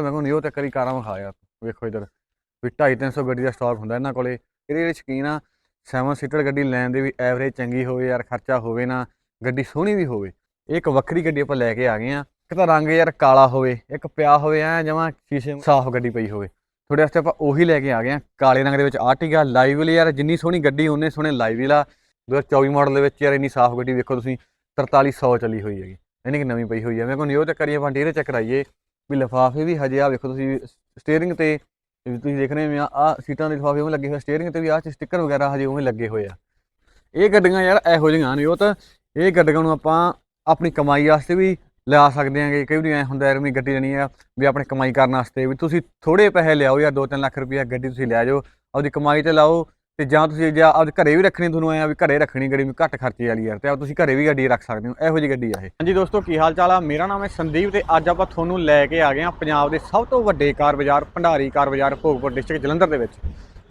ਮੈਂ ਕੋਲ ਨਿਓ ਤੇ ਕਰੀ ਕਾਰਾਂ ਵਿਖਾ ਯਾਰ, ਵੇਖੋ ਇਧਰ। ਵੀ 250 300 ਗੱਡੀ ਦਾ ਸਟਾਕ ਹੁੰਦਾ ਇਹਨਾਂ ਕੋਲੇ। ਇਹਦੇ ਜਿਹੜੇ ਸ਼ਕੀਨ ਆ 7 ਸੀਟਰ ਗੱਡੀ ਲੈਣ ਦੇ ਵੀ ਐਵਰੇਜ ਚੰਗੀ ਹੋਵੇ ਯਾਰ, ਖਰਚਾ ਹੋਵੇ ਨਾ, ਗੱਡੀ ਸੋਹਣੀ ਵੀ ਹੋਵੇ। ਇਹ ਇੱਕ ਵੱਖਰੀ ਗੱਡੀ ਆਪਾਂ ਲੈ ਕੇ ਆ ਗਏ ਆ। ਇੱਕ ਤਾਂ ਰੰਗ ਯਾਰ ਕਾਲਾ ਹੋਵੇ, ਇੱਕ ਪਿਆ ਹੋਵੇ, ਐ ਜਮਾ ਸ਼ੀਸ਼ੇ ਸਾਫ਼ ਗੱਡੀ ਪਈ ਹੋਵੇ। ਤੁਹਾਡੇ ਵਾਸਤੇ ਆਪਾਂ ਉਹੀ ਲੈ ਕੇ ਆ ਗਏ ਆ, ਕਾਲੇ ਰੰਗ ਦੇ ਵਿੱਚ ਆਰਟੀਗਾ ਲਾਈਵ ਯਾਰ, ਜਿੰਨੀ ਸੋਹਣੀ ਗੱਡੀ ਉਹਨੇ ਸੋਹਣੇ ਲਾਈਵ ਵਾਲਾ। 2024 ਮਾਡਲ ਦੇ ਵਿੱਚ ਯਾਰ ਇੰਨੀ ਸਾਫ਼ ਗੱਡੀ ਵੇਖੋ ਤੁਸੀਂ 4300 ਚੱਲੀ ਹੋਈ ਹੈਗੀ। ਇਹਨੇ ਕਿ ਨਵੀਂ ਪਈ ਹੋਈ ਹੈ ਮੇਰੇ ਕੋਲ ਨਿਓ ਤੇ ਕਰੀਏ ਆਪਾਂ ਡੇਰੇ ਚੈੱਕ ਕਰਾਈਏ। ਵੀ ਲਿਫਾਫੇ ਵੀ ਹਜੇ ਆ ਵੇਖੋ ਤੁਸੀਂ ਸਟੀਅਰਿੰਗ ਤੇ ਤੁਸੀਂ ਦੇਖ ਰਹੇ ਹੋ ਆ ਸੀਟਾਂ ਦੇ ਲਿਫਾਫੇ ਉਵੇਂ ਲੱਗੇ ਹੋਏ ਸਟੀਅਰਿੰਗ ਤੇ ਵੀ ਆ ਸਟicker ਵਗੈਰਾ ਹਜੇ ਉਵੇਂ ਲੱਗੇ ਹੋਏ ਆ। ਇਹ ਗੱਡੀਆਂ ਯਾਰ ਇਹੋ ਜਿਹੀਆਂ ਨੇ, ਉਹ ਤਾਂ ਇਹ ਗੱਡੀਆਂ ਨੂੰ ਆਪਾਂ ਆਪਣੀ ਕਮਾਈ ਵਾਸਤੇ ਵੀ ਲਿਆ ਸਕਦੇ ਆਂਗੇ ਕਈ ਵਾਰੀ ਐ ਹੁੰਦਾ ਯਾਰ ਵੀ ਗੱਡੀ ਲੈਣੀ ਆ ਵੀ ਆਪਣੇ ਕਮਾਈ ਕਰਨ ਵਾਸਤੇ ਵੀ ਤੁਸੀਂ ਥੋੜੇ ਪੈਸੇ ਲਿਆਓ ਯਾਰ 2-3 ਲੱਖ ਰੁਪਇਆ ਗੱਡੀ ਤੁਸੀਂ ਲੈ ਜਾਓ, ਆਪਦੀ ਕਮਾਈ ਤੇ ਲਾਓ ਤੇ ਜਾਂ ਤੁਸੀਂ ਜਾਂ ਆਪ ਘਰੇ ਵੀ ਰੱਖਣੀ ਤੁਹਾਨੂੰ ਐ ਵੀ ਘਰੇ ਰੱਖਣੀ ਗੱਡੀ ਵੀ ਘੱਟ ਖਰਚੇ ਵਾਲੀ ਯਾਰ ਤੇ ਆ ਤੁਸੀਂ ਘਰੇ ਵੀ ਗੱਡੀ ਰੱਖ ਸਕਦੇ ਹੋ, ਇਹੋ ਜਿਹੀ ਗੱਡੀ ਆ ਇਹ। ਹਾਂਜੀ ਦੋਸਤੋ, ਕੀ ਹਾਲ ਚਾਲ ਆ? ਮੇਰਾ ਨਾਮ ਹੈ ਸੰਦੀਪ ਤੇ ਅੱਜ ਆਪਾਂ ਤੁਹਾਨੂੰ ਲੈ ਕੇ ਆ ਗਏ ਆ ਪੰਜਾਬ ਦੇ ਸਭ ਤੋਂ ਵੱਡੇ ਕਾਰ ਬਾਜ਼ਾਰ, ਭੰਡਾਰੀ ਕਾਰ ਬਾਜ਼ਾਰ, ਭੋਗਪੁਰ ਡਿਸਟ੍ਰਿਕਟ ਜਲੰਧਰ ਦੇ ਵਿੱਚ।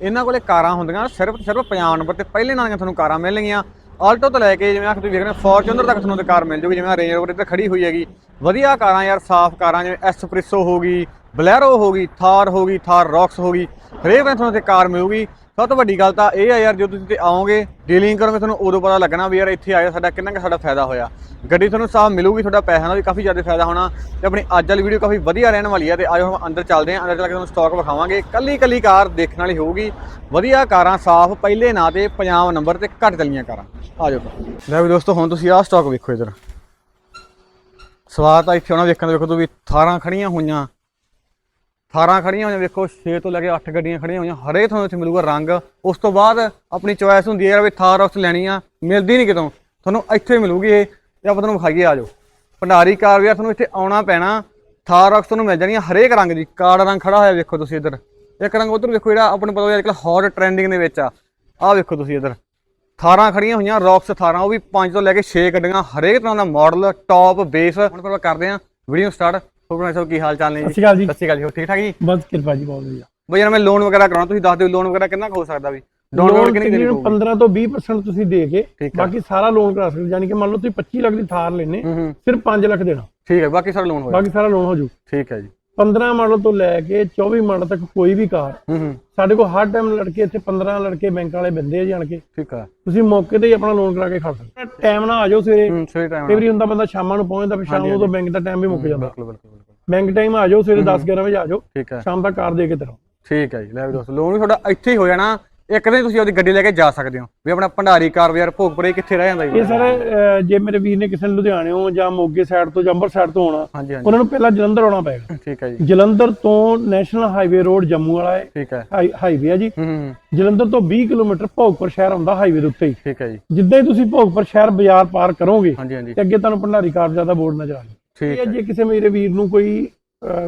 ਇਹਨਾਂ ਕੋਲੇ ਕਾਰਾਂ ਹੁੰਦੀਆਂ, ਸਿਰਫ ਸਿਰਫ ਪੰਜਾਬ ਨੰਬਰ ਤੇ ਪਹਿਲੇ ਨਾਲ ਦੀਆਂ ਤੁਹਾਨੂੰ ਕਾਰਾਂ ਮਿਲਣਗੀਆਂ ਆਲਟੋ ਤੋਂ ਲੈ ਕੇ ਜਿਵੇਂ ਆ ਤੁਸੀਂ ਵੇਖ ਰਹੇ ਹੋ ਫੋਰਚੂਨਰ ਤੱਕ ਤੁਹਾਨੂੰ ਤੇ ਕਾਰ ਮਿਲ ਜੂਗੀ, ਜਿਵੇਂ ਰੇਂਜ ਰੋਵਰ ਇੱਥੇ ਖੜੀ ਹੋਈ ਹੈਗੀ। ਵਧੀਆ ਕਾਰਾਂ ਯਾਰ, ਸਾਫ਼ ਕਾਰਾਂ, ਜਿਵੇਂ ਐਸਪ੍ਰੈਸੋ ਹੋ ਗਈ ਬਲੈਰੋ ਹੋ ਗਈ, ਥਾਰ ਹੋ ਗਈ, ਥਾਰ ਰੌਕਸ ਹੋ ਗਈ, ਹਰੇਕ ਤਰ੍ਹਾਂ ਤੁਹਾਨੂੰ ਇੱਥੇ ਕਾਰ ਮਿਲੂਗੀ। ਸਭ ਤੋਂ ਵੱਡੀ ਗੱਲ ਤਾਂ ਇਹ ਆ ਯਾਰ ਜਦੋਂ ਤੁਸੀਂ ਤੇ ਆਓਗੇ ਡੀਲਿੰਗ ਕਰੋਗੇ, ਤੁਹਾਨੂੰ ਉਦੋਂ ਪਤਾ ਲੱਗਣਾ ਵੀ ਯਾਰ ਇੱਥੇ ਆਇਆ ਸਾਡਾ ਕਿੰਨਾ ਕੁ ਸਾਡਾ ਫਾਇਦਾ ਹੋਇਆ। ਗੱਡੀ ਤੁਹਾਨੂੰ ਸਾਫ਼ ਮਿਲੂਗੀ, ਤੁਹਾਡਾ ਪੈਸਿਆਂ ਦਾ ਵੀ ਕਾਫੀ ਜ਼ਿਆਦਾ ਫਾਇਦਾ ਹੋਣਾ ਤੇ ਆਪਣੀ ਅੱਜ ਵਾਲੀ ਵੀਡੀਓ ਕਾਫੀ ਵਧੀਆ ਰਹਿਣ ਵਾਲੀ ਹੈ ਤੇ ਆਜੋ ਹੁਣ ਅੰਦਰ ਚੱਲਦੇ ਹਾਂ ਅੰਦਰ ਚੱਲ ਕੇ ਤੁਹਾਨੂੰ ਸਟਾਕ ਵਿਖਾਵਾਂਗੇ। ਕੱਲੀ ਕੱਲੀ ਕਾਰ ਦੇਖਣ ਵਾਲੀ ਹੋਊਗੀ। ਵਧੀਆ ਕਾਰਾਂ ਸਾਫ਼, ਪਹਿਲੇ ਨਾਂ ਤੇ ਪੰਜਾਬ ਨੰਬਰ ਤੇ ਘੱਟ ਚੱਲੀਆਂ ਕਾਰਾਂ। ਆਜੋ ਲੈ ਵੀ ਦੋਸਤੋ, ਹੁਣ ਤੁਸੀਂ ਆਹ ਸਟਾਕ ਵੇਖੋ ਇਧਰ। ਸਵਾਦ ਤਾਂ ਇੱਥੇ ਆਉਣਾ ਵੇਖਣ ਦਾ ਵੇਖੋ, ਤੁਸੀਂ 18 ਖੜੀਆਂ ਹੋਈਆਂ। 18 ਖੜੀਆਂ ਹੋਈਆਂ, ਵੇਖੋ 6 ਤੋਂ ਲੈ ਕੇ 8 ਗੱਡੀਆਂ ਖੜੀਆਂ ਹੋਈਆਂ ਹਰੇ ਤੁਹਾਨੂੰ ਇੱਥੇ ਮਿਲੂਗਾ ਰੰਗ। ਉਸ ਤੋਂ ਬਾਅਦ ਆਪਣੀ ਚੋਇਸ ਹੁੰਦੀ ਹੈ ਵੀ ਥਾਰ ਉਸ ਲੈਣੀ ਆ, ਮਿਲਦੀ ਨਹੀਂ ਕਿਤੋਂ। ਤੁਹਾਨੂੰ ਇੱਥੇ ਮਿਲੂਗੀ ਇਹ ਤੇ ਆਪਾਂ ਤੁਹਾਨੂੰ ਵਿਖਾਈਏ, ਆ ਜਾਓ। ਭੰਡਾਰੀ ਕਾਰ ਵੀ ਆ, ਤੁਹਾਨੂੰ ਇੱਥੇ ਆਉਣਾ ਪੈਣਾ। ਥਾਰ ਰੌਕਸ ਤੁਹਾਨੂੰ ਮਿਲ ਜਾਣੀ ਹਰੇਕ ਰੰਗ ਦੀ। ਕਾਲਾ ਰੰਗ ਖੜਾ ਹੋਇਆ, ਵੇਖੋ ਤੁਸੀਂ ਇੱਧਰ। ਇੱਕ ਰੰਗ ਉਧਰ ਵੇਖੋ, ਜਿਹੜਾ ਆਪਣੇ ਪਤਾ ਅੱਜ ਕੱਲ੍ਹ ਹੌਟ ਟ੍ਰੈਂਡਿੰਗ ਦੇ ਵਿੱਚ ਆ। ਆਹ ਵੇਖੋ ਤੁਸੀਂ ਇੱਧਰ। 18 ਖੜੀਆਂ ਹੋਈਆਂ, ਰੌਕਸ 18 ਉਹ ਵੀ 5 ਤੋਂ ਲੈ ਕੇ 6 ਗੱਡੀਆਂ, ਹਰੇਕ ਤਰ੍ਹਾਂ ਦਾ ਮਾਡਲ ਟੌਪ ਬੇਸ ਹੁਣ ਆਪਾਂ ਕਰਦੇ ਹਾਂ ਵੀਡੀਓ ਸਟਾਰਟ ਹੋਰ ਸਾਹਿਬ ਕੀ ਹਾਲ ਚਾਲ ਨੇ ਸਤਿ ਜੀ ਸ਼੍ਰੀ ਅਕਾਲ ਜੀ। ਸਤਿ ਸ਼੍ਰੀ ਅਕਾਲ ਜੀ ਠੀਕ ਠਾਕ ਜੀ? ਬਸ ਕਿਰਪਾ ਜੀ ਬਹੁਤ ਵਧੀਆ। ਬਈ ਮੈਂ ਲੋਨ ਵਗੈਰਾ ਕਰਾਉਣਾ ਤੁਸੀਂ ਦੱਸ ਦਿਓ ਲੋਨ ਵਗੈਰਾ ਕਿੰਨਾ ਹੋ ਸਕਦਾ ਵੀ? ਡਾਊਨ ਲੋਡ ਕਿੰਨੀ ਦੇਣੀ ਤਕਰੀਬਨ ਪਊਗੀ? 15 ਤੋਂ 20% ਤੁਸੀਂ ਦੇ ਕੇ ਆ। ਬਾਕੀ ਸਾਰਾ ਲੋਨ ਕਰਾ ਸਕਦੇ ਯਾਨੀ ਕਿ ਮੰਨ ਲਓ ਤੁਸੀਂ 25 ਲੱਖ ਦੀ ਥਾਰ ਲੈਨੇ ਹੂੰ ਹੂੰ। ਸਿਰਫ 5 ਲੱਖ ਦੇਣਾ। ਠੀਕ ਹੈ ਬਾਕੀ ਸਾਰਾ ਲੋਨ ਹੋਇਆ ਬਾਕੀ ਸਾਰਾ ਲੋਨ ਹੋ ਜੂ ਠੀਕ ਹੈ ਜੀ। 15 ਮਾਡਲ ਤੋਂ ਲੈ ਕੇ 24 ਮਾਡਲ ਤੱਕ ਕੋਈ ਵੀ ਕਾਰ ਹੂੰ ਹੂੰ। ਸਾਡੇ ਕੋਲ ਹਰ ਟਾਈਮ ਲੜਕੇ ਇੱਥੇ 15 ਲੜਕੇ ਬੈਂਕ ਵਾਲੇ ਬੰਦੇ ਆ ਜਾਣ ਕੇ। ਠੀਕ ਹੈ ਤੁਸੀਂ ਮੌਕੇ ਤੇ ਹੀ ਆਪਣਾ ਲੋਨ ਕਰਾ ਕੇ ਖੜ ਸਕਦੇ ਟਾਈਮ ਨਾਲ ਆ ਜਾਓ ਸਵੇਰੇ। ਹੂੰ ਸਹੀ ਟਾਈਮ ਕਈ ਵਾਰੀ ਹੁੰਦਾ ਬੰਦਾ ਸ਼ਾਮਾਂ ਨੂੰ ਪਹੁੰਚਦਾ ਫਿਰ ਸ਼ਾਮ ਨੂੰ ਤਾਂ ਬੈਂਕ ਦਾ ਟਾਈਮ ਵੀ ਮੁੱਕ ਜਾਂਦਾ। ਬਿਲਕੁਲ ਬਿਲਕੁਲ। ਬੈਂਕ ਟਾਈਮ ਆ ਜਾਓ ਸਵੇਰੇ 10 11 ਵਜੇ ਆ ਜਾਓ ਠੀਕ ਹੈ। ਸ਼ਾਮ ਤੱਕ ਕਾਰ ਦੇ ਕੇ ਤਰੋ। ਠੀਕ ਹੈ ਜੀ ਲੈ ਵੀ ਦੋਸਤੋ ਲੋਨ ਵੀ ਤੁਹਾਡਾ ਇੱਥੇ ਹੀ ਹੋ ਜਾਣਾ। ਇੱਕ ਦਿਨ ਤੁਸੀਂ ਆਪਦੀ ਗੱਡੀ ਲੈ ਕੇ ਜਾ ਸਕਦੇ ਹੋ। ਵੀ ਆਪਣਾ ਭੰਡਾਰੀ ਕਾਰ ਬਾਜ਼ਾਰ ਭੋਗਪੁਰੇ ਕਿੱਥੇ ਰਹਿ ਜਾਂਦਾ ਜੀ? ਇਹ ਸਰ ਜੇ ਮੇਰੇ ਵੀਰ ਨੇ ਕਿਸੇ ਨੇ ਲੁਧਿਆਣਿਓਂ ਜਾਂ ਮੋਗੇ ਸਾਈਡ ਤੋਂ ਜਾਂ ਸਾਈਡ ਤੋਂ ਆਉਣਾ ਉਹਨਾਂ ਨੂੰ ਪਹਿਲਾਂ ਜਲੰਧਰ ਆਉਣਾ ਪਏਗਾ। ਠੀਕ ਹੈ ਜੀ। ਜਲੰਧਰ ਤੋਂ ਨੈਸ਼ਨਲ ਹਾਈਵੇ ਰੋਡ ਜੰਮੂ ਵਾਲਾ ਹੈ। ਠੀਕ ਹੈ। ਹਾਈ- ਹਾਈਵੇ ਆ ਜੀ। ਹੂੰ ਹੂੰ ਜਲੰਧਰ ਤੋਂ 20 ਕਿਲੋਮੀਟਰ ਭੋਗਪੁਰ ਸ਼ਹਿਰ ਆਉਂਦਾ ਹਾਈਵੇ ਦੇ ਉੱਤੇ ਹੀ। ਠੀਕ ਹੈ ਜੀ। ਜਿੱਦਾਂ ਹੀ ਤੁਸੀਂ ਭੋਗਪੁਰ ਸ਼ਹਿਰ ਬਾਜ਼ਾਰ ਪਾਰ ਕਰੋਗੇ ਤੇ ਅੱਗੇ ਤੁਹਾਨੂੰ ਭੰਡਾਰੀ ਕਾਰ ਦਾ ਬੋਰਡ ਨਜ਼ਰ ਆ ਜਾਏ ਠੀਕ ਇਹ ਜੇ ਕਿਸੇ ਮੇਰੇ ਵੀਰ ਨੂੰ ਕੋਈ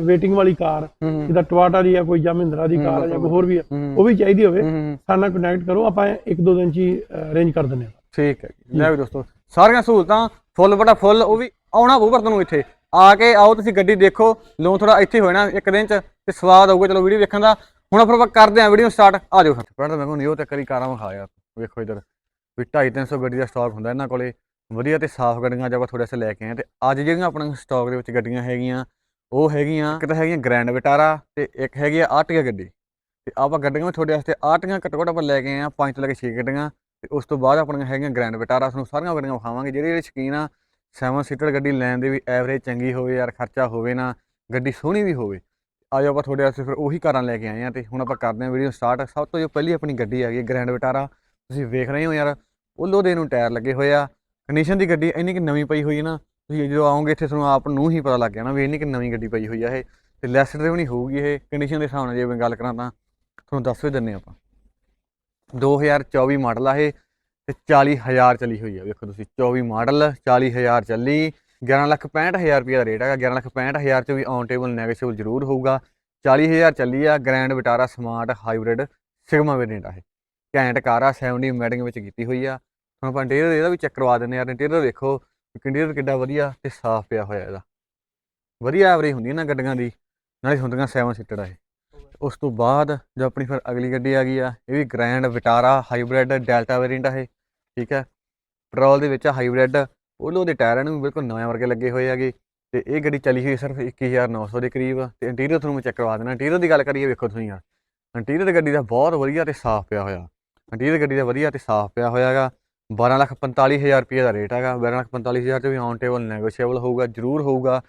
ਵੇਟਿੰਗ ਵਾਲੀ ਕਾਰ ਹੂੰ ਹੂੰ। ਜਿੱਦਾਂ ਟਵਾਟਾ ਦੀ ਆ ਕੋਈ ਜਾਂ ਮਹਿੰਦਰਾ ਦੀ ਕਾਰ ਆ ਜਾਂ ਕੋਈ ਹੋਰ ਵੀ ਆ ਹੂੰ ਉਹ ਵੀ ਚਾਹੀਦੀ ਹੋਵੇ। ਹੂੰ, ਹੂੰ ਸਾਡੇ ਕਨੈਕਟ ਕਰੋ ਆਪਾਂ ਇੱਕ ਦੋ ਦਿਨ ਚ ਹੀ ਅਰੇਂਜ ਕਰ ਦਿੰਦੇ ਹਾਂ। ਠੀਕ ਹੈ ਜੀ। ਲੈ ਵੀ ਦੋਸਤੋ ਸਾਰੀਆਂ ਸਹੂਲਤਾਂ ਫੁੱਲ ਬਟਾ ਫੁੱਲ ਉਹ ਵੀ ਆਉਣਾ ਪਊ ਤੁਹਾਨੂੰ ਇੱਥੇ। ਆ ਕੇ ਆਓ ਤੁਸੀਂ ਗੱਡੀ ਦੇਖੋ ਲੋਨ ਥੋੜਾ ਇੱਥੇ ਹੋ ਜਾਣਾ ਇੱਕ ਦਿਨ ਚ ਤੇ ਸਵਾਦ ਆਊਗਾ ਚਲੋ ਵੀਡੀਓ ਵੇਖਣ ਦਾ। ਹੁਣ ਆਪਾਂ ਆਪਾਂ ਕਰਦੇ ਹਾਂ ਵੀਡੀਓ ਸਟਾਰਟ ਆ ਜਾਓ ਫਿਰ। ਪਹਿਲਾਂ ਤਾਂ ਮੈਂ ਕੋਲ ਤੇ ਕਰੀ ਕਾਰਾਂ ਵਿਖਾ ਯਾਰ ਵੇਖੋ ਇਧਰ। ਵੀ 2.5 300 ਗੱਡੀ ਦਾ ਸਟਾਕ ਹੁੰਦਾ ਇਹਨਾਂ ਕੋਲੇ। ਵਧੀਆ ਤੇ ਸਾਫ਼ ਗੱਡੀਆਂ ਅੱਜ ਆਪਾਂ ਤੁਹਾਡੇ ਵਾਸਤੇ ਲੈ ਕੇ ਆਏ ਤੇ ਅੱਜ ਜਿਹੜੀਆਂ ਆਪਣੇ ਸਟਾਕ ਦੇ ਵਿੱਚ ਗੱਡੀਆਂ ਹੈਗੀਆਂ, ਉਹ ਹੈਗੀਆਂ ਇੱਕ ਤਾਂ ਹੈਗੀਆਂ ਗ੍ਰੈਂਡ ਵਿਟਾਰਾ ਤੇ ਇੱਕ ਹੈਗੀ ਆ ਆਰਟੀਆ ਗੱਡੀ। ਤੇ ਆਪਾਂ ਗੱਡੀਆਂ ਵਿੱਚ ਤੁਹਾਡੇ ਵਾਸਤੇ ਆਰਟੀਆਂ ਘੱਟੋ ਘੱਟ ਆਪਾਂ ਲੈ ਕੇ ਆਏ ਆ ਪੰਜ ਤੋਂ ਲੈ ਕੇ 6 ਗੱਡੀਆਂ ਤੇ ਉਸ ਤੋਂ ਬਾਅਦ ਆਪਣੀਆਂ ਹੈਗੀਆਂ ਗ੍ਰੈਂਡ ਵਿਟਾਰਾ ਤੁਹਾਨੂੰ ਸਾਰੀਆਂ ਗੱਡੀਆਂ ਵਿਖਾਵਾਂਗੇ। ਜਿਹੜੇ ਜਿਹੜੇ ਸ਼ਕੀਨ ਆ 7 ਸੀਟਰ ਗੱਡੀ ਲੈਣ ਦੇ ਵੀ ਐਵਰੇਜ ਚੰਗੀ ਹੋਵੇ ਯਾਰ, ਖਰਚਾ ਹੋਵੇ ਨਾ, ਗੱਡੀ ਸੋਹਣੀ ਵੀ ਹੋਵੇ ਆਜੋ ਆਪਾਂ ਤੁਹਾਡੇ ਵਾਸਤੇ ਫਿਰ ਉਹੀ ਕਾਰਾਂ ਲੈ ਕੇ ਆਏ ਆ ਤੇ ਹੁਣ ਆਪਾਂ ਕਰਦੇ ਹਾਂ ਵੀਡੀਓ ਸਟਾਰਟ ਸਭ ਤੋਂ ਜੋ ਪਹਿਲੀ ਆਪਣੀ ਗੱਡੀ ਹੈਗੀ ਗ੍ਰੈਂਡ ਵਿਟਾਰਾ ਤੁਸੀਂ ਵੇਖ ਰਹੇ ਹੋ ਯਾਰ ਉਹਲੋ ਦੇ ਨੂੰ ਟਾਇਰ ਲੱਗੇ ਹੋਏ ਆ। ਕੰਡੀਸ਼ਨ ਦੀ ਗੱਡੀ ਇੰਨੀ ਕਿ ਨਵੀਂ ਪਈ ਹੋਈ ਹੈ ਨਾ, ਤੁਸੀਂ ਜਦੋਂ ਆਓਗੇ ਇੱਥੇ ਤੁਹਾਨੂੰ ਆਪ ਨੂੰ ਹੀ ਪਤਾ ਲੱਗ ਜਾਣਾ ਵੀ ਇੰਨੀ ਕਿ ਨਵੀਂ ਗੱਡੀ ਪਈ ਹੋਈ ਆ ਇਹ, ਤੇ ਲੈਸ ਡਰਾਈਵ ਨਹੀਂ ਹੋਊਗੀ ਇਹ ਕੰਡੀਸ਼ਨ ਦੇ ਹਿਸਾਬ ਨਾਲ ਜੇ ਮੈਂ ਗੱਲ ਕਰਾਂ ਤਾਂ, ਤੁਹਾਨੂੰ ਦੱਸ ਵੀ ਦਿੰਨੇ ਆਪਾਂ। 2024 ਮਾਡਲ ਆ ਇਹ, ਤੇ 40000 ਚੱਲੀ ਹੋਈ ਆ, ਵੇਖੋ ਤੁਸੀਂ 24 ਮਾਡਲ 40000 ਚੱਲੀ 11 ਲੱਖ 65000 ਰੁਪਏ ਦਾ ਰੇਟ ਹੈਗਾ 11 ਲੱਖ 65000 ਚ ਵੀ ਔਨ ਟੇਬਲ ਨੈਗੋਸ਼ੀਏਬਲ ਜ਼ਰੂਰ ਹੋਊਗਾ। 40000 ਚੱਲੀ ਆ grand Vitara smart hybrid Sigma variant ਆ ਇਹ, ਘੈਂਟ ਕਾਰ ਆ 70 ਮੈਡਿੰਗ ਵਿੱਚ ਕੀਤੀ ਹੋਈ ਆ। ਹੁਣ ਆਪਾਂ ਇੰਟੀਰੀਅਰ ਇਹਦਾ ਵੀ ਚੈੱਕ ਕਰਵਾ ਦਿੰਦੇ ਯਾਰ ਇੰਟੀਰੀਅਰ ਦੇਖੋ ਇੰਟੀਰੀਅਰ ਕਿੱਡਾ ਵਧੀਆ ਤੇ ਸਾਫ਼ ਪਿਆ ਹੋਇਆ ਇਹਦਾ। ਵਧੀਆ ਐਵਰੇਜ ਹੁੰਦੀ ਨਾ ਗੱਡੀਆਂ ਦੀ, ਨਾਲੇ ਹੁੰਦੀਆਂ 7 ਸੀਟਰ ਆ ਇਹ। ਉਸ ਤੋਂ ਬਾਅਦ ਜੋ ਆਪਣੀ ਫਿਰ ਅਗਲੀ ਗੱਡੀ ਆ ਗਈ ਆ, ਇਹ ਵੀ grand Vitara hybrid Delta variant ਆ ਇਹ, ਠੀਕ ਹੈ। ਪੈਟਰੋਲ ਦੇ ਵਿੱਚ ਹਾਈਬ੍ਰਿਡ ਉਹਲੋ ਦੇ ਟਾਇਰਾਂ ਨੂੰ ਵੀ ਬਿਲਕੁਲ ਨਵੇਂ ਵਰਗੇ ਲੱਗੇ ਹੋਏ ਹੈਗੇ ਤੇ ਇਹ ਗੱਡੀ ਚੱਲੀ ਹੋਈ ਸਿਰਫ 21900 ਦੇ ਕਰੀਬ ਤੇ ਇੰਟੀਰੀਅਰ ਤੁਹਾਨੂੰ ਮੈਂ ਚੈੱਕ ਕਰਵਾ ਦੇਣਾ ਇੰਟੀਰੀਅਰ ਦੀ ਗੱਲ ਕਰੀਏ ਵੇਖੋ ਤੁਸੀਂ ਯਾਰ। ਇੰਟੀਰੀਅਰ ਗੱਡੀ ਦਾ ਬਹੁਤ ਵਧੀਆ ਤੇ ਸਾਫ਼ ਪਿਆ ਹੋਇਆ। ਇੰਟੀਰੀਅਰ ਗੱਡੀ ਦਾ ਵਧੀਆ ਤੇ ਸਾਫ਼ ਪਿਆ ਹੋਇਆ ਹੈਗਾ 1245000 ਰੁਪਏ ਦਾ ਰੇਟ ਹੈਗਾ। 1245000 ਤੇ ਵੀ ਔਨ ਟੇਬਲ ਨੈਗੋਸ਼ੀਏਬਲ ਹੋਊਗਾ, ਜ਼ਰੂਰ ਹੋਊਗਾ।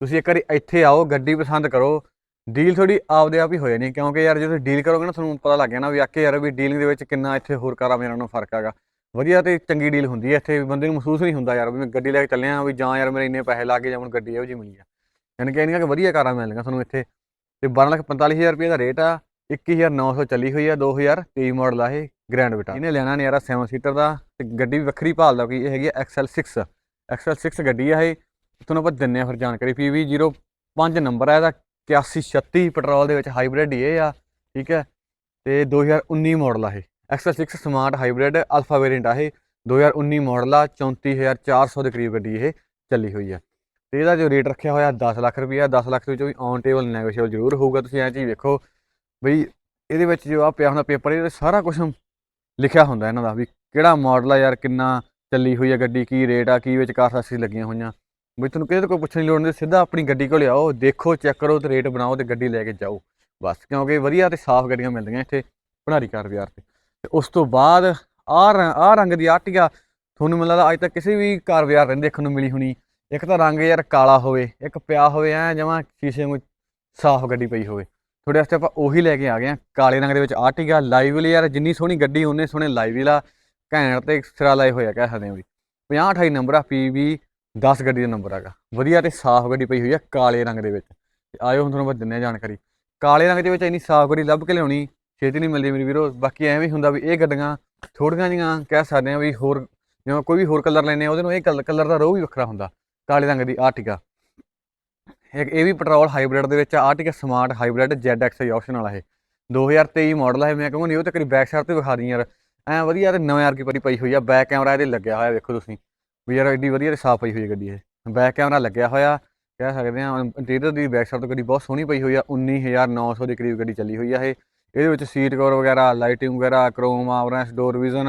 ਤੁਸੀਂ ਇੱਕ ਵਾਰੀ ਇੱਥੇ ਆਓ, ਗੱਡੀ ਪਸੰਦ ਕਰੋ। ਡੀਲ ਥੋੜੀ ਆਪਦੇ ਆਪ ਹੀ ਹੋ ਜਾਣੀ ਕਿਉਂਕਿ ਯਾਰ ਜਦੋਂ ਡੀਲ ਕਰੋਗੇ ਨਾ, ਤੁਹਾਨੂੰ ਪਤਾ ਲੱਗ ਜਾਣਾ ਵੀ ਆਕੇ ਯਾਰ ਵੀ ਡੀਲਿੰਗ ਦੇ ਵਿੱਚ ਕਿੰਨਾ ਇੱਥੇ ਹੋਰ ਕਾਰਾਂ ਮੇਰਾ ਨੂੰ ਫ਼ਰਕ ਹੈਗਾ। ਵਧੀਆ ਤੇ ਚੰਗੀ ਡੀਲ ਹੁੰਦੀ ਹੈ ਇੱਥੇ, ਬੰਦੇ ਨੂੰ ਮਹਿਸੂਸ ਨਹੀਂ ਹੁੰਦਾ ਯਾਰ ਵੀ ਮੈਂ ਗੱਡੀ ਲੈ ਕੇ ਚੱਲਿਆ ਵੀ ਜਾਂ ਯਾਰ ਮੇਰੇ ਇੰਨੇ ਪੈਸੇ ਲਾ ਕੇ ਜਾਂ ਮੈਨੂੰ ਗੱਡੀ ਇਹੋ ਜਿਹੀ ਮਿਲੀ ਆ। ਯਾਨੀ ਕਿ ਇੰਨੀਆਂ ਕਿ ਵਧੀਆ ਕਾਰਾਂ ਮਿਲਣਗੀਆਂ ਤੁਹਾਨੂੰ ਇੱਥੇ। ਤੇ 1245000 ਰੁਪਏ ਦਾ ਰੇਟ ਆ 21900 ਚੱਲੀ ਹੋਈ ਆ 2023 ਮਾਡਲ ਆ ਇਹ। ਗ੍ਰੈਂਡ ਵਿਟਾ ਇਹਨੇ ਲੈਣਾ ਨਿਆਰਾ 7 ਸੀਟਰ ਦਾ ਤੇ ਗੱਡੀ ਵੀ ਵੱਖਰੀ ਭਾਲਦਾ ਕੋਈ ਇਹ ਹੈਗੀ ਆ XL6 XL6 ਗੱਡੀ ਆ ਇਹ। ਤੁਹਾਨੂੰ ਆਪਾਂ ਦਿੰਨੇ ਆ ਫਿਰ ਜਾਣਕਾਰੀ। PV05 ਨੰਬਰ ਆ ਇਹਦਾ। 8136 ਪੈਟਰੋਲ ਦੇ ਵਿੱਚ ਹਾਈਬ੍ਰਿਡ ਇਹ ਆ। ਠੀਕ ਹੈ। ਤੇ 2019 ਮਾਡਲ ਆ ਇਹ। XL XL6 smart hybrid Alpha variant ਆ ਇਹ। 2019 ਮਾਡਲ ਆ। 34400 ਦੇ ਕਰੀਬ ਗੱਡੀ ਇਹ ਚੱਲੀ ਹੋਈ ਆ। ਤੇ ਇਹਦਾ ਜੋ ਰੇਟ ਰੱਖਿਆ ਹੋਇਆ 10 ਲੱਖ ਰੁਪਈਆ। 10 ਲੱਖ ਦੇ ਵਿੱਚੋਂ ਵੀ ਔਨ ਟੇਬਲ ਨੈਗੋਸ਼ੀਏਬਲ ਜ਼ਰੂਰ ਹੋਊਗਾ। ਤੁਸੀਂ ਐਂ ਚੀਜ਼ ਵੇਖੋ। ਬਈ ਇਹਦੇ ਵਿੱਚ ਜੋ ਆ ਪਿਆ ਹੁੰਦਾ ਪੇਪਰ ਇਹਦੇ ਸਾਰਾ ਕੁਝ ਲਿਖਿਆ ਹੁੰਦਾ ਇਹਨਾਂ ਦਾ ਵੀ ਕਿਹੜਾ ਮਾਡਲ ਆ ਯਾਰ, ਕਿੰਨਾ ਚੱਲੀ ਹੋਈ ਆ ਗੱਡੀ, ਕੀ ਰੇਟ ਆ, ਕੀ ਵਿੱਚ ਕਾਰ ਸਾਸੀ ਲੱਗੀਆਂ ਹੋਈਆਂ। ਵੀ ਤੁਹਾਨੂੰ ਕਿਸੇ ਤੋਂ ਕੋਈ ਪੁੱਛਣ ਦੀ ਲੋੜ ਨਹੀਂ, ਸਿੱਧਾ ਆਪਣੀ ਗੱਡੀ ਕੋਲ ਆਓ, ਦੇਖੋ ਚੈੱਕ ਕਰੋ ਤੇ ਰੇਟ ਬਣਾਓ ਤੇ ਗੱਡੀ ਲੈ ਕੇ ਜਾਓ। ਬਸ, ਕਿਉਂਕਿ ਵਧੀਆ ਤੇ ਸਾਫ਼ ਗੱਡੀਆਂ ਮਿਲਦੀਆਂ ਇੱਥੇ ਭੰਡਾਰੀ ਕਾਰ ਬਾਜ਼ਾਰ ਤੇ। ਤੇ ਉਸ ਤੋਂ ਬਾਅਦ ਆਹ ਆਹ ਰੰਗ ਦੀ ਆਰਟੀਆ, ਤੁਹਾਨੂੰ ਮੈਨੂੰ ਲੱਗਦਾ ਅੱਜ ਤੱਕ ਕਿਸੇ ਵੀ ਕਾਰ ਬਾਜ਼ਾਰ ਨਹੀਂ ਦੇਖਣ ਨੂੰ ਮਿਲੀ ਹੋਣੀ। ਇੱਕ ਤਾਂ ਰੰਗ ਯਾਰ ਕਾਲਾ ਹੋਵੇ, ਇੱਕ ਪਿਆ ਹੋਵੇ, ਐ ਜਮਾਂ ਸ਼ੀਸ਼ੇ ਨੂੰ ਸਾਫ਼ ਗੱਡੀ ਪਈ ਹੋਵੇ। ਤੁਹਾਡੇ ਵਾਸਤੇ ਆਪਾਂ ਉਹੀ ਲੈ ਕੇ ਆ ਗਏ ਆ ਕਾਲੇ ਰੰਗ ਦੇ ਵਿੱਚ ਆਰਟੀਗਾ ਲਾਈਵ ਲਈ ਯਾਰ, ਜਿੰਨੀ ਸੋਹਣੀ ਗੱਡੀ ਉਹਨੇ ਸੋਹਣੇ ਲਾਈਵ ਲਾ, ਘੈਂਟ ਤੇ ਸਿਰਾ ਲਾਏ ਹੋਇਆ ਕਹਿ ਸਕਦੇ ਹਾਂ ਵੀ। 50 28 ਨੰਬਰ ਆ, ਪੀਵੀ 10 ਗੱਡੀ ਦਾ ਨੰਬਰ ਹੈਗਾ। ਵਧੀਆ ਤੇ ਸਾਫ਼ ਗੱਡੀ ਪਈ ਹੋਈ ਆ ਕਾਲੇ ਰੰਗ ਦੇ ਵਿੱਚ। ਤੇ ਆਇਓ ਹੁਣ ਤੁਹਾਨੂੰ ਮੈਂ ਦਿੰਨੇ ਆ ਜਾਣਕਾਰੀ। ਕਾਲੇ ਰੰਗ ਦੇ ਵਿੱਚ ਇੰਨੀ ਸਾਫ਼ ਗੱਡੀ ਲੱਭ ਕੇ ਲਿਆਉਣੀ, ਛੇਤੀ ਨਹੀਂ ਮਿਲਦੀ ਮੇਰੀ ਵੀਰੋ। ਬਾਕੀ ਐਵੇਂ ਹੀ ਹੁੰਦਾ ਵੀ ਇਹ ਗੱਡੀਆਂ ਥੋੜੀਆਂ ਜੀਆਂ ਕਹਿ ਸਕਦੇ ਆ ਵੀ ਹੋਰ, ਜਿਵੇਂ ਕੋਈ ਵੀ ਹੋਰ ਕਲਰ ਲੈਨੇ ਆ ਉਹਦੇ ਨੂੰ ਇਹ ਕਲਰ ਦਾ ਰੋਹ ਵੀ ਵੱਖਰਾ ਹੁੰਦਾ। ਕਾਲੇ ਰੰਗ ਦੀ ਆਰਟਿਕਾ ਇੱਕ ਇਹ ਵੀ ਪੈਟਰੋਲ ਹਾਈਬ੍ਰਿਡ ਦੇ ਵਿੱਚ Ertiga smart hybrid ZXi option ਵਾਲਾ ਇਹ। 2023 ਮਾਡਲ ਹੈ ਮੈਂ ਕਹੂੰਗਾ ਨਹੀਂ, ਉਹ ਤੇ ਕਰੀ ਬੈਕ ਸਾਈਡ ਤੇ ਵਿਖਾ ਦੀ ਯਾਰ। ਐ ਵਧੀਆ ਤੇ ਨਵੇਂ ਆਰਕੀ ਪਰੀ ਪਈ ਹੋਈ ਆ ਬੈਕ ਕੈਮਰਾ ਇਹਦੇ ਲੱਗਿਆ ਹੋਇਆ, ਵੇਖੋ ਤੁਸੀਂ। ਵੀ ਯਾਰ ਐਡੀ ਵਧੀਆ ਤੇ ਸਾਫ਼ ਪਈ ਹੋਈ ਹੈ ਗੱਡੀ ਇਹ। ਬੈਕ ਕੈਮਰਾ ਲੱਗਿਆ ਹੋਇਆ, ਕਹਿ ਸਕਦੇ ਆ ਇੰਟੀਰੀਅਰ ਦੀ ਬੈਕ ਸਾਈਡ ਤੋਂ ਗੱਡੀ ਬਹੁਤ ਸੋਹਣੀ ਪਈ ਹੋਈ ਆ 19900 ਦੇ ਕਰੀਬ ਗੱਡੀ ਚੱਲੀ ਹੋਈ ਆ ਇਹ। ਇਹਦੇ ਵਿੱਚ ਸੀਟ ਕਵਰ ਵਗੈਰਾ ਲਾਈਟਿੰਗ ਵਗੈਰਾ ਕ੍ਰੋਮ ਆਵਰੈਂਸ ਡੋਰ ਵਿਜ਼ਨ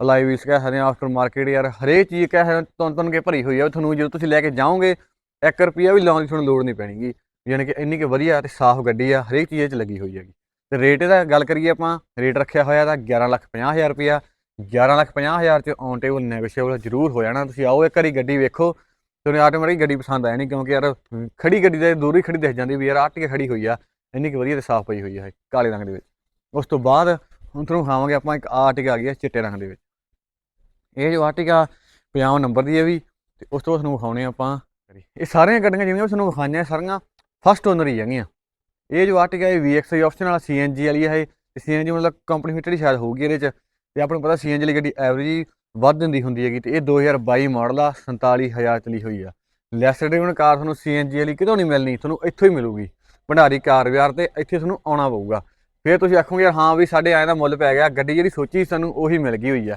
ਅਲਾਈ ਵੀਲਸ ਕਹਿ ਸਕਦੇ ਆ ਆਫਟਰ ਮਾਰਕੀਟ ਯਾਰ, ਹਰੇਕ ਚੀਜ਼ ਕਹਿ ਸਕਦੇ ਤੁਹਾਨੂੰ ਤੁੰਨ ਕੇ ਭਰੀ ਹੋਈ ਆ। ਤੁਹਾਨੂੰ ਜਦੋਂ ਤੁਸੀਂ ਲੈ ਕੇ ਜਾਓਗੇ 1 ਰੁਪਿਆ ਵੀ ਲਾਉਣ ਦੀ ਤੁਹਾਨੂੰ ਲੋੜ ਨਹੀਂ ਪੈਣੀਗੀ ਯਾਨੀ ਕਿ ਇੰਨੀ ਕਿ ਵਧੀਆ ਤੇ ਸਾਫ਼ ਗੱਡੀ ਆ, ਹਰੇਕ ਚੀਜ਼ 'ਚ ਲੱਗੀ ਹੋਈ ਹੈਗੀ। ਤੇ ਰੇਟ ਇਹਦਾ ਗੱਲ ਕਰੀਏ ਆਪਾਂ, ਰੇਟ ਰੱਖਿਆ ਹੋਇਆ ਤਾਂ 1150000 ਰੁਪਿਆ 1150000 ਚ ਔਨ ਟੇਬਲ ਨੈਗੋਸ਼ੀਏਬਲ ਜ਼ਰੂਰ ਹੋ ਜਾਣਾ। ਤੁਸੀਂ ਆਓ ਇੱਕ ਵਾਰੀ ਗੱਡੀ ਵੇਖੋ। ਤੁਹਾਨੂੰ ਆਟੋਮੈਟਿਕ ਗੱਡੀ ਪਸੰਦ ਆ ਜਾਣੀ ਕਿਉਂਕਿ ਯਾਰ ਖੜੀ ਗੱਡੀ ਦੇ ਦੂਰ ਹੀ ਖੜੀ ਦਿਖ ਜਾਂਦੀ ਵੀ ਯਾਰ ਆਟੀਆ ਖੜੀ ਹੋਈ ਆ। ਇੰਨੀ ਕਿ ਵਧੀਆ ਤੇ ਸਾਫ਼ ਪਈ ਹੋਈ ਆ ਇਹ, ਕਾਲੇ ਰੰਗ ਦੇ ਵਿੱਚ। ਉਸ ਤੋਂ ਬਾਅਦ ਹੁਣ ਤੁਹਾਨੂੰ ਖਾਵਾਂਗੇ ਆਪਾਂ ਇੱਕ ਆਰਟਿਕਾ ਆ ਗਈ ਹੈ ਚਿੱਟੇ ਰੰਗ ਦੇ ਵਿੱਚ। ਇਹ ਜੋ ਆਰਟਿਕਾ 50 ਨੰਬਰ ਦੀ ਹੈ ਵੀ। ਤੇ ਉਸ ਤੋਂ ਬਾਅਦ ਤੁਹਾਨੂੰ ਵਿਖਾਉਣੇ ਆਪਾਂ ਇਹ ਸਾਰੀਆਂ ਗੱਡੀਆਂ ਜਿਹੜੀਆਂ ਤੁਹਾਨੂੰ ਵਿਖਾਈਆਂ ਸਾਰੀਆਂ ਫਸਟ ਓਨਰ ਹੀ ਹੈਗੀਆਂ। ਇਹ ਜੋ ਆਰਟਿਕਾ ਇਹ VXI ਆਪਸ਼ਨ ਵਾਲਾ CNG ਵਾਲੀ ਹੈ ਇਹ। ਤੇ CNG ਮਤਲਬ ਕੰਪਨੀ ਫਿਟਡ ਹੀ ਸ਼ਾਇਦ ਹੋਊਗੀ ਇਹਦੇ ਚ। ਤੇ ਆਪਾਂ ਨੂੰ ਪਤਾ CNG ਵਾਲੀ ਗੱਡੀ ਐਵਰੇਜ ਵੱਧ ਦਿੰਦੀ ਹੁੰਦੀ ਹੈਗੀ ਤੇ ਇਹ 2022 ਮਾਡਲ ਆ 47000 ਚਲੀ ਹੋਈ ਆ। ਲੈਸ ਡਰਿਵਨ ਕਾਰ ਤੁਹਾਨੂੰ CNG ਵਾਲੀ ਕਿਤੋਂ ਨਹੀਂ ਮਿਲਣੀ, ਤੁਹਾਨੂੰ ਇੱਥੋਂ ਹੀ ਮਿਲੂਗੀ। ਭੰਡਾਰੀ, ਕਾਰ, ਬਾਜ਼ਾਰ ਤੇ ਇੱਥੇ ਤੁਹਾਨੂੰ ਆਉਣਾ ਪਊਗਾ। ਫਿਰ ਤੁਸੀਂ ਆਖੋਗੇ ਯਾਰ, ਹਾਂ ਵੀ ਸਾਡੇ ਆਏ ਦਾ ਮੁੱਲ ਪੈ ਗਿਆ, ਗੱਡੀ ਜਿਹੜੀ ਸੋਚੀ ਸਾਨੂੰ ਉਹੀ ਮਿਲ ਗਈ ਹੋਈ ਆ।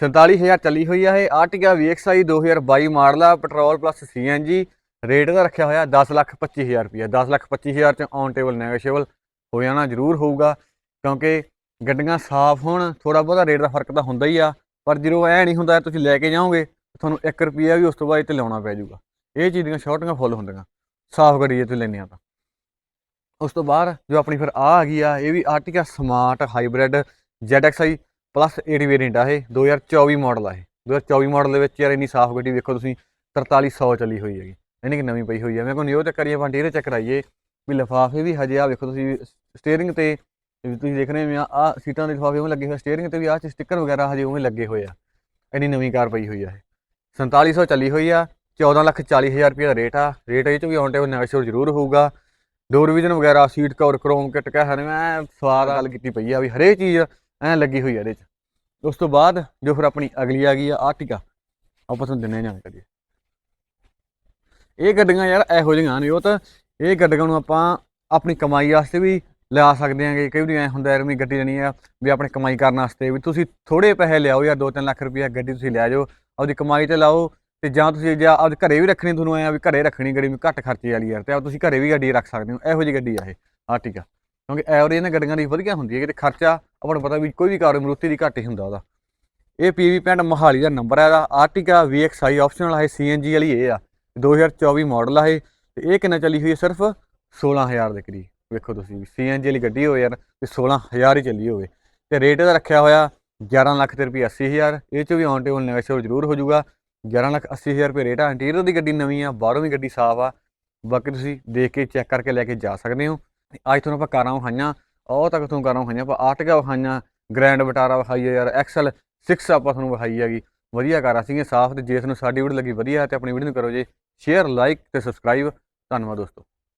47000 ਚੱਲੀ ਹੋਈ ਆ ਇਹ। ਆਰਟਿਕਾ VXI 2022 ਮਾਡਲ ਆ, ਪੈਟਰੋਲ ਪਲੱਸ CNG ਰੇਟ ਦਾ ਰੱਖਿਆ ਹੋਇਆ 10 ਲੱਖ 25000 ਰੁਪਏ 10 ਲੱਖ 25000 ਚ ਔਨ ਟੇਬਲ ਨੈਗੋਸ਼ੀਏਬਲ ਹੋ ਜਾਣਾ, ਜ਼ਰੂਰ ਹੋਊਗਾ। ਕਿਉਂਕਿ ਗੱਡੀਆਂ ਸਾਫ਼ ਹੋਣ ਥੋੜਾ ਬਹੁਤਾ ਰੇਟ ਦਾ ਫ਼ਰਕ ਤਾਂ ਹੁੰਦਾ ਹੀ ਆ। ਪਰ ਜਦੋਂ ਐ ਨਹੀਂ ਹੁੰਦਾ, ਤੁਸੀਂ ਲੈ ਕੇ ਜਾਓਗੇ, ਤੁਹਾਨੂੰ 1 ਰੁਪਿਆ ਵੀ ਉਸ ਤੋਂ ਬਾਅਦ ਤੇ ਲਾਉਣਾ ਪੈ ਜਾਊਗਾ। ਇਹ ਚੀਜ਼ ਦੀਆਂ ਸ਼ਾਰਟੀਆਂ ਫੁੱਲ ਹੁੰਦੀਆਂ, ਸਾਫ਼ ਗੱਡੀ ਜੇ ਤੁਸੀਂ ਲੈਣੇ ਆ ਤਾਂ। ਉਸ ਤੋਂ ਬਾਅਦ ਜੋ ਆਪਣੀ ਫਿਰ ਆ ਆ ਗਈ ਆ, ਇਹ ਵੀ Ertiga smart hybrid ZXi plus 80 variant ਆ ਇਹ 2024 ਮਾਡਲ ਆ ਇਹ। 2024 ਮਾਡਲ ਦੇ ਵਿੱਚ ਯਾਰ ਇੰਨੀ ਸਾਫ਼ ਗੱਡੀ ਵੇਖੋ ਤੁਸੀਂ 4300 ਚੱਲੀ ਹੋਈ ਹੈਗੀ। ਯਾਨੀ ਕਿ ਨਵੀਂ ਪਈ ਹੋਈ ਹੈ ਮੈਂ ਕੋਲ ਨਿਓ ਤੇ ਕਰੀਏ ਆਪਾਂ ਇੰਟੀਰੀਅਰ ਚੈੱਕ ਕਰਾਈਏ ਵੀ ਲਿਫਾਫੇ ਵੀ ਹਜੇ ਆ, ਵੇਖੋ ਤੁਸੀਂ ਸਟੀਅਰਿੰਗ ਤੇ, ਵੀ ਤੁਸੀਂ ਦੇਖ ਰਹੇ ਹੋ ਆ ਸੀਟਾਂ ਦੇ ਲਿਫਾਫੇ ਉਵੇਂ ਲੱਗੇ ਹੋਏ ਸਟੀਅਰਿੰਗ ਤੇ ਵੀ ਆ ਸਟicker ਵਗੈਰਾ ਹਜੇ ਉਵੇਂ ਲੱਗੇ ਹੋਏ ਆ। ਇੰਨੀ ਨਵੀਂ ਕਾਰ ਪਈ ਹੋਈ ਆ ਇਹ। 4700 ਚੱਲੀ ਹੋਈ ਆ 14 ਲੱਖ 40000 ਰੁਪਏ ਦਾ ਰੇਟ ਆ। ਰੇਟ ਇਹ ਚ ਵੀ ਔਨ ਟੇਬਲ ਨੈਗੋਸ਼ੀਏਬਲ ਜ਼ਰੂਰ ਹੋਊਗਾ। ਡੋਰ ਵਿਜ਼ਨ ਵਗੈਰਾ, ਸੀਟ ਕਵਰ ਕ੍ਰੋਮ ਕਿਟ ਕਹਿ ਸਕਦੇ ਮੈਂ ਸਵਾਦ ਗੱਲ ਕੀਤੀ ਪਈ ਆ ਵੀ ਹਰੇਕ ਚੀਜ਼ ਐ ਲੱਗੀ ਹੋਈ ਆ ਇਹਦੇ ਚ। ਉਸ ਤੋਂ ਬਾਅਦ ਜੋ ਫਿਰ ਆਪਣੀ ਅਗਲੀ ਆ ਗਈ ਆ ਆਰਟਿਕਾ ਆਪਾਂ ਤੁਹਾਨੂੰ ਦਿੰਨੇ ਜਾਣਕਾਰੀ ਇਹ ਗੱਡੀਆਂ ਯਾਰ ਇਹੋ ਜਿਹੀਆਂ ਨੇ, ਉਹ ਤਾਂ ਇਹ ਗੱਡੀਆਂ ਨੂੰ ਆਪਾਂ ਆਪਣੀ ਕਮਾਈ ਵਾਸਤੇ ਵੀ ਲਿਆ ਸਕਦੇ ਆਂਗੇ ਕਈ ਵਾਰੀ ਐ ਹੁੰਦਾ ਯਾਰ ਵੀ ਗੱਡੀ ਲੈਣੀ ਆ ਵੀ ਆਪਣੇ ਕਮਾਈ ਕਰਨ ਵਾਸਤੇ ਵੀ ਤੁਸੀਂ ਥੋੜੇ ਪੈਸੇ ਲਿਆਓ ਯਾਰ 2-3 ਲੱਖ ਰੁਪਏ ਗੱਡੀ ਤੁਸੀਂ ਲੈ ਜਾਓ, ਆਪਦੀ ਕਮਾਈ ਤੇ ਲਾਓ ਤੇ ਜਾਂ ਤੁਸੀਂ ਜਾਂ ਆਪਦੇ ਘਰੇ ਵੀ ਰੱਖਣੀ, ਤੁਹਾਨੂੰ ਐ ਵੀ ਘਰੇ ਰੱਖਣੀ ਗੱਡੀ ਵੀ ਘੱਟ ਖਰਚੇ ਵਾਲੀ ਯਾਰ ਤੇ ਆਪ ਤੁਸੀਂ ਘਰੇ ਵੀ ਗੱਡੀ ਰੱਖ ਸਕਦੇ ਹੋ। ਇਹੋ ਜਿਹੀ ਗੱਡੀ ਆ ਇਹ ਆਰਟਿਕਾ ਕਿਉਂਕਿ ਐਵਰੇਜ ਇਹਨਾਂ ਗੱਡੀਆਂ ਦੀ ਵਧੀਆ ਹੁੰਦੀ ਹੈ, ਕਿਤੇ ਖਰਚਾ ਆਪਾਂ ਨੂੰ ਪਤਾ ਵੀ ਕੋਈ ਵੀ ਕਾਰ ਮਰੂਤੀ ਦੀ ਘੱਟ ਹੀ ਹੁੰਦਾ ਉਹਦਾ। ਇਹ ਪੀਵੀ ਪੈਂਟ ਮੋਹਾਲੀ ਦਾ ਨੰਬਰ ਹੈ ਇਹਦਾ ਆਰਟਿਕਾ VXI ਆਪਸ਼ਨਲ ਹੈ CNG ਵਾਲੀ ਇਹ ਆ। 2024 ਮਾਡਲ ਆ ਇਹ, ਤੇ ਇਹ ਕਿੰਨਾ ਚੱਲੀ ਹੋਈ ਹੈ ਸਿਰਫ 16000 ਦੇ ਕਰੀਬ। ਵੇਖੋ ਤੁਸੀਂ ਸੀਐਨਜੀ ਵਾਲੀ ਗੱਡੀ ਹੋਵੇ ਯਾਰ, ਤੇ 16000 ਹੀ ਚੱਲੀ ਹੋਵੇ। ਤੇ ਰੇਟ ਇਹਦਾ ਰੱਖਿਆ ਹੋਇਆ 11 ਲੱਖ ਤੇ ਰੁਪਏ 80000 ਇਹ ਚ ਵੀ ਔਨ ਟੇਬਲ ਨੈਗੋਸ਼ੀਏਬਲ ਜ਼ਰੂਰ ਹੋ ਜਾਊਗਾ। 11 ਲੱਖ 80000 ਰੁਪਏ ਰੇਟ ਆ ਇੰਟੀਰੀਅਰ ਦੀ ਗੱਡੀ ਨਵੀਂ ਆ, ਬਾਹਰੋਂ ਵੀ ਗੱਡੀ ਸਾਫ਼ ਆ। ਬਾਕੀ ਤੁਸੀਂ ਦੇਖ ਕੇ ਚੈੱਕ ਕਰਕੇ ਲੈ ਕੇ ਜਾ ਸਕਦੇ ਹੋ। ਅੱਜ ਤੁਹਾਨੂੰ ਆਪਾਂ ਕਾਰਾਂ ਵਿਖਾਈਆਂ, ਉਹ ਤੱਕ ਤੁਹਾਨੂੰ ਕਾਰਾਂ ਵਿਖਾਈਆਂ, ਆਪਾਂ ਆਰਟਿਕਾ ਵਿਖਾਈਆਂ ਗ੍ਰੈਂਡ ਵਿਟਾਰਾ ਵਿਖਾਈ ਹੈ ਯਾਰ ਐਕਸਲ 6 ਆਪਾਂ ਤੁਹਾਨੂੰ ਵਿਖਾਈ ਹੈਗੀ। ਵਧੀਆ ਕਾਰਾਂ ਸੀਗੀਆਂ, ਸਾਫ਼ ਤੇ ਜੇ ਤੁਹਾਨੂੰ ਸਾਡੀ ਵੀਡੀਓ ਲੱਗੀ, ਵਧੀਆ ਤੇ ਆਪਣੀ ਵੀਡੀਓ ਨੂੰ ਕਰੋ ਜੀ ਸ਼ੇਅਰ ਲਾਈਕ ਤੇ ਸਬਸਕ੍ਰਾਈਬ ਧੰਨਵਾਦ ਦੋਸਤੋ।